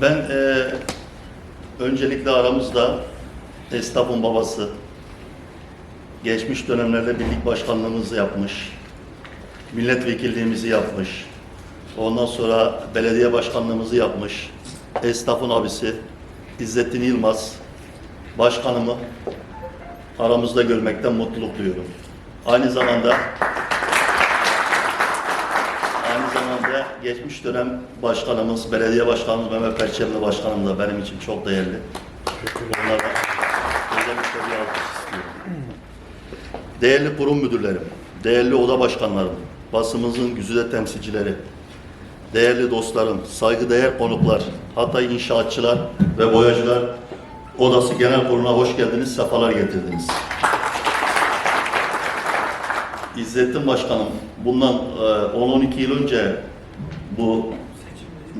Ben e, öncelikle aramızda esnafın babası, geçmiş dönemlerde birlik başkanlığımızı yapmış, milletvekilliğimizi yapmış, ondan sonra belediye başkanlığımızı yapmış, esnafın abisi İzzettin Yılmaz, başkanımı aramızda görmekten mutluluk duyuyorum. Aynı zamanda Zamanda geçmiş dönem başkanımız, belediye başkanımız Mehmet Perçemli başkanım da benim için çok değerli. Onlara özellikle bir alkış istiyorum. Değerli kurum müdürlerim, değerli oda başkanlarım, basımızın güzide temsilcileri, değerli dostlarım, saygıdeğer konuklar, Hatay inşaatçılar ve boyacılar Odası Genel Kurulu'na hoş geldiniz, sefalar getirdiniz. İzzettin Başkanım, bundan e, 10-12 yıl önce bu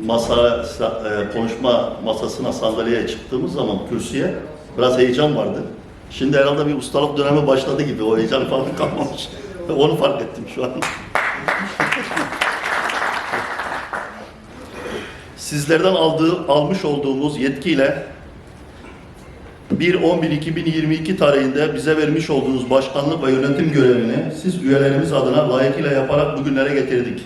masa sa- e, konuşma masasına sandalyeye çıktığımız zaman kürsüye biraz heyecan vardı. Şimdi herhalde bir ustalık dönemi başladı gibi o heyecan falan kalmamış. Onu fark ettim şu an. Sizlerden aldığı, almış olduğumuz yetkiyle 1-11-2022 tarihinde bize vermiş olduğunuz başkanlık ve yönetim görevini siz üyelerimiz adına layıkıyla yaparak bugünlere getirdik.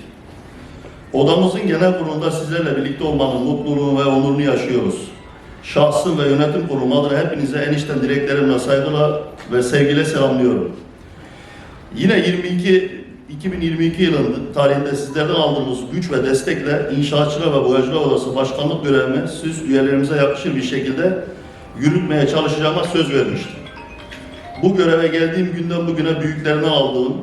Odamızın genel kurulunda sizlerle birlikte olmanın mutluluğunu ve onurunu yaşıyoruz. Şahsım ve yönetim kurulu adına hepinize en içten dileklerimle saygıyla ve sevgiyle selamlıyorum. Yine 22 2022 yılının tarihinde sizlerden aldığımız güç ve destekle İnşaatçılar ve Boyacılar Odası Başkanlık görevimi siz üyelerimize yakışır bir şekilde yürütmeye çalışacağıma söz vermiştim. Bu göreve geldiğim günden bugüne büyüklerinden aldığım,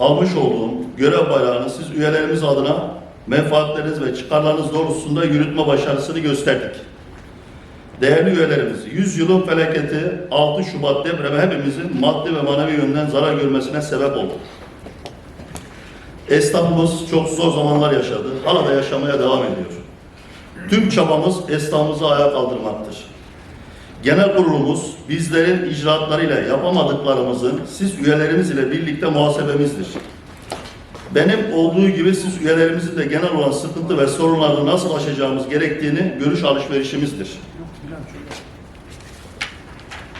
almış olduğum görev bayrağını siz üyelerimiz adına menfaatleriniz ve çıkarlarınız doğrultusunda yürütme başarısını gösterdik. Değerli üyelerimiz, 100 yılın felaketi 6 Şubat depremi hepimizin maddi ve manevi yönden zarar görmesine sebep oldu. Esnafımız çok zor zamanlar yaşadı, hala da yaşamaya devam ediyor. Tüm çabamız esnafımızı ayağa kaldırmaktır. Genel kurulumuz bizlerin icraatlarıyla yapamadıklarımızın siz üyelerimiz ile birlikte muhasebemizdir. Benim olduğu gibi siz üyelerimizin de genel olan sıkıntı ve sorunları nasıl aşacağımız gerektiğini görüş alışverişimizdir.